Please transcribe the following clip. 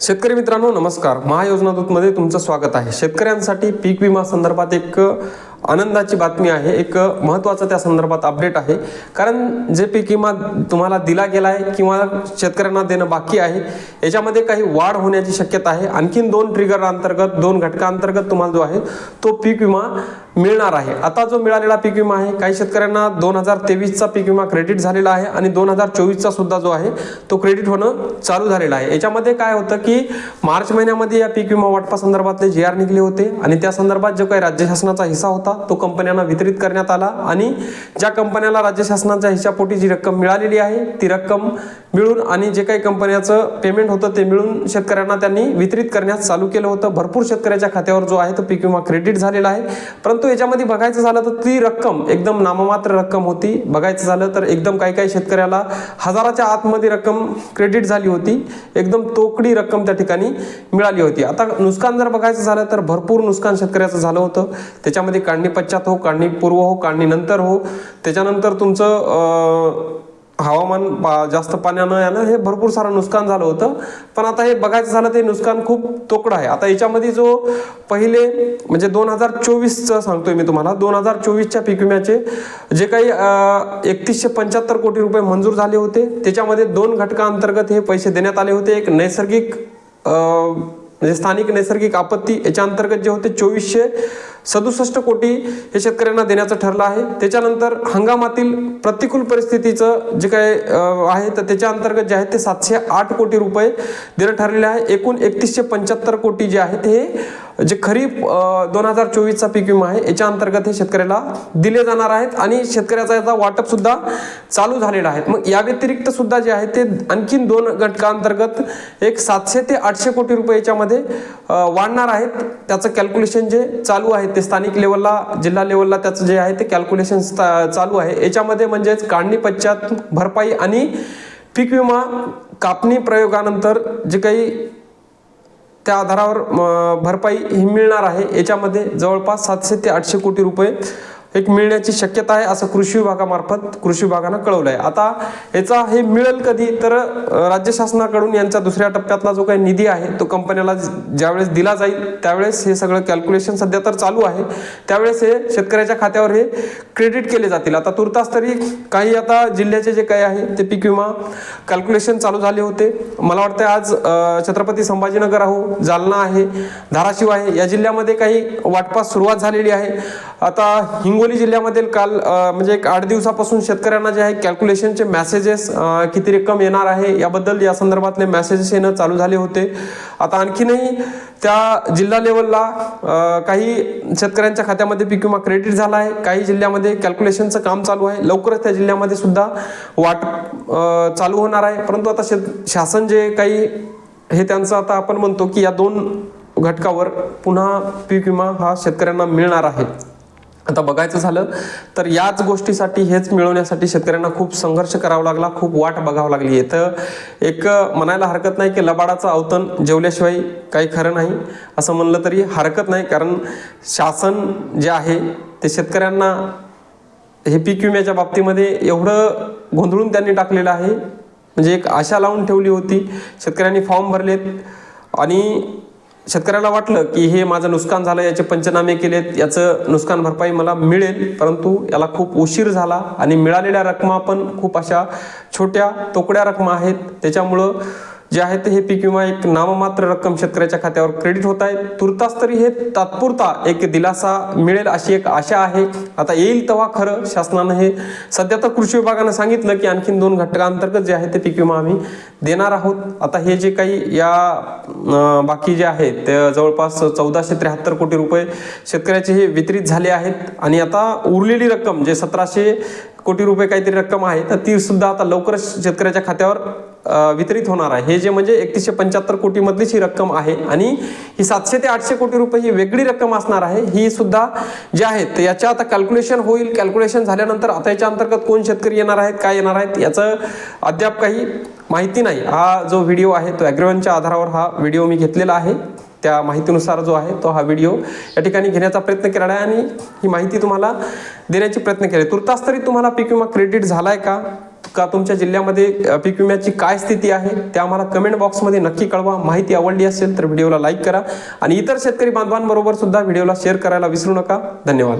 शेतकरी मित्रांनो नमस्कार. महायोजना दूतमध्ये तुमचं स्वागत आहे. शेतकऱ्यांसाठी पीक विमा संदर्भात एक आनंदाची बातमी आहे. एक महत्त्वाचं त्या संदर्भात अपडेट आहे. कारण जे पीक विमा तुम्हाला दिला गेला आहे किंवा शेतकऱ्यांना देणं बाकी आहे याच्यामध्ये काही वाढ होण्याची शक्यता आहे. आणखीन दोन ट्रिगर अंतर्गत दोन घटकांतर्गत तुम्हाला जो आहे तो पीक विमा मिळणार आहे. आता जो मिळालेला पीक विमा आहे काही शेतकऱ्यांना दोन हजार तेवीसचा पीक विमा क्रेडिट झालेला आहे आणि दोन हजार चोवीसचा सुद्धा जो आहे तो क्रेडिट होणं चालू झालेला आहे. याच्यामध्ये काय होतं की मार्च महिन्यामध्ये या पीक विमा वाटपा संदर्भातले जी आर निघले होते आणि त्या संदर्भात जो काही राज्य शासनाचा हिस्सा होता तो कंपन्यांना वितरित करण्यात आला आणि ज्या कंपन्याला राज्य शासनाच्या हिशापोटी जी रक्कम मिळालेली आहे ती रक्कम मिळून आणि जे काही कंपन्याचं पेमेंट होतं ते मिळून शेतकऱ्यांना त्यांनी वितरित करण्यास चालू केलं होतं. भरपूर शेतकऱ्याच्या खात्यावर जो आहे तो पीक विमा क्रेडिट झालेला आहे. परंतु याच्यामध्ये बघायचं झालं तर ती रक्कम एकदम नाममात्र रक्कम होती. बघायचं झालं तर एकदम काही काही शेतकऱ्याला हजाराच्या आतमध्ये रक्कम क्रेडिट झाली होती. एकदम तोकडी रक्कम त्या ठिकाणी मिळाली होती. आता नुकसान जर बघायचं झालं तर भरपूर नुकसान शेतकऱ्याचं झालं होतं. त्याच्यामध्ये काढणी पश्चात हो काढणी पूर्व हो काढणी नंतर हो. त्याच्यानंतर तुमचं हवामान पा- जास्त पाण्यानं यानं हे भरपूर सारं नुकसान झालं होतं. पण आता हे बघायचं झालं ते नुकसान खूप तोकडं आहे. आता याच्यामध्ये जो पहिले म्हणजे दोन हजार चोवीसचं सांगतोय मी तुम्हाला. दोन हजार चोवीसच्या पीक विम्याचे जे काही एकतीसशे पंच्याहत्तर कोटी रुपये मंजूर झाले होते. त्याच्यामध्ये दोन घटकांतर्गत हे पैसे देण्यात आले होते. एक नैसर्गिक म्हणजे स्थानिक नैसर्गिक आपत्ती याच्या अंतर्गत जे होते चोवीसशे सदुसष्ट कोटी हे शेतकऱ्यांना देण्याचं ठरलं आहे. त्याच्यानंतर हंगामातील प्रतिकूल परिस्थितीचं जे काय आहे तर त्याच्या अंतर्गत जे आहे ते सातशे आठ कोटी रुपये देणं ठरलेले आहे. एकूण एकतीसशे पंच्याहत्तर कोटी जे आहेत हे जे खरीप दोन हजार चोवीसचा पीक विमा आहे याच्या अंतर्गत हे शेतकऱ्याला दिले जाणार आहेत आणि शेतकऱ्याचा याचा वाटप सुद्धा चालू झालेला आहे. मग या व्यतिरिक्त सुद्धा जे आहे ते आणखीन दोन घटकांतर्गत एक सातशे ते आठशे कोटी रुपये याच्यामध्ये वाढणार आहेत. त्याचं कॅल्क्युलेशन जे चालू आहे ते स्थानिक लेवलला जिल्हा लेवलला त्याचं जे आहे ते कॅल्क्युलेशन चालू आहे. याच्यामध्ये म्हणजेच काढणी पश्चात भरपाई आणि पीक विमा कापणी प्रयोगानंतर जे काही त्या आधारावर म, भरपाई ही मिळणार आहे. याच्यामध्ये जवळपास सातशे ते आठशे कोटी रुपये एक मिळण्याची शक्यता आहे असं कृषी विभागामार्फत कृषी विभागानं कळवलं आहे आता याचा हे मिळेल कधी तर राज्य शासनाकडून यांच्या दुसऱ्या टप्प्यातला जो काही निधी आहे तो कंपन्याला ज्यावेळेस दिला जाईल त्यावेळेस हे सगळं कॅल्क्युलेशन सध्या तर चालू आहे. त्यावेळेस हे शेतकऱ्याच्या खात्यावर हे क्रेडिट केले जातील. आता तुर्तास तरी काही आता जिल्ह्याचे जे काही आहे ते पीक विमा कॅल्क्युलेशन चालू झाले होते. मला वाटतं आज छत्रपती संभाजीनगर आहो जालना आहे धाराशिव आहे या जिल्ह्यामध्ये काही वाटपास सुरुवात झालेली आहे. आता हिंगोली जिल्ह्यामध्ये काल म्हणजे एक आठ दिवसापासून शेतकऱ्यांना जे आहे कॅल्क्युलेशनचे मेसेजेस किती रक्कम येणार आहे याबद्दल या संदर्भातले मेसेजेस येणं चालू झाले होते. आता आणखीनही त्या जिल्हा लेवलला काही शेतकऱ्यांच्या खात्यामध्ये पीक विमा क्रेडिट झाला आहे. काही जिल्ह्यामध्ये कॅल्क्युलेशनचं काम चालू आहे. लवकरच त्या जिल्ह्यामध्ये सुद्धा वाट चालू होणार आहे. परंतु आता शेत शासन जे काही हे त्यांचं आता आपण म्हणतो की या दोन घटकावर पुन्हा पीक विमा हा शेतकऱ्यांना मिळणार आहे. आता बघायचं झालं तर याच गोष्टीसाठी हेच मिळवण्यासाठी शेतकऱ्यांना खूप संघर्ष करावा लागला खूप वाट बघावं लागली. आहे तर एक म्हणायला हरकत नाही की लबाडाचं अवतन जेवल्याशिवाय काही खरं नाही असं म्हणलं तरी हरकत नाही. कारण शासन जे आहे ते शेतकऱ्यांना हे पीक विम्याच्या बाबतीमध्ये एवढं गोंधळून त्यांनी टाकलेलं आहे. म्हणजे एक आशा लावून ठेवली होती. शेतकऱ्यांनी फॉर्म भरलेत आणि शेतकऱ्याला वाटलं की हे माझं नुकसान झालं याचे पंचनामे केलेत याचं नुकसान भरपाई मला मिळेल परंतु याला खूप उशीर झाला आणि मिळालेल्या रकमा पण खूप अशा छोट्या तोकड्या रकमा आहेत. त्याच्यामुळं जे आहे ते हे पीक विमा एक नाममात्र रक्कम शेतकऱ्याच्या खात्यावर क्रेडिट होत आहे. तुर्तास तरी हे तात्पुरता एक दिलासा मिळेल अशी एक आशा आहे. आता येईल तेव्हा खरं शासनानं हे सध्या तर कृषी विभागानं सांगितलं की आणखीन दोन घटकांतर्गत जे आहे ते पीक विमा आम्ही देणार आहोत. आता हे जे काही या बाकी जे आहे ते जवळपास चौदाशे त्र्याहत्तर कोटी रुपये शेतकऱ्याचे हे वितरित झाले आहेत. आणि आता उरलेली रक्कम जे सतराशे कोटी रुपये काहीतरी रक्कम आहे तर ती सुद्धा आता लवकरच शेतकऱ्याच्या खात्यावर वितरित होणार आहे. हे जे म्हणजे एकतीसशे पंच्याहत्तर कोटीमधलीच ही रक्कम आहे आणि ही सातशे ते आठशे कोटी रुपये ही वेगळी रक्कम असणार आहे. ही सुद्धा जे आहेत याच्या आता कॅल्क्युलेशन होईल. कॅल्क्युलेशन झाल्यानंतर आता याच्या अंतर्गत कोण शेतकरी येणार आहेत काय येणार आहेत याचं अद्याप काही माहिती नाही. हा जो व्हिडिओ आहे तो ॲग्रिवनच्या आधारावर हा व्हिडिओ मी घेतलेला आहे. त्या माहितीनुसार जो आहे तो हा व्हिडिओ या ठिकाणी घेण्याचा प्रयत्न केला आहे आणि ही माहिती तुम्हाला देण्याची प्रयत्न केले. तुर्तास तरी तुम्हाला पीक विमा क्रेडिट झाला आहे का? का तुमच्या जिल्ह्यामध्ये पीक विम्याची काय स्थिती आहे ते आम्हाला कमेंट बॉक्समध्ये नक्की कळवा. माहिती आवडली असेल तर व्हिडिओला लाईक करा. आणि इतर शेतकरी बांधवांबरोबर सुद्धा व्हिडिओला शेअर करायला विसरू नका. धन्यवाद.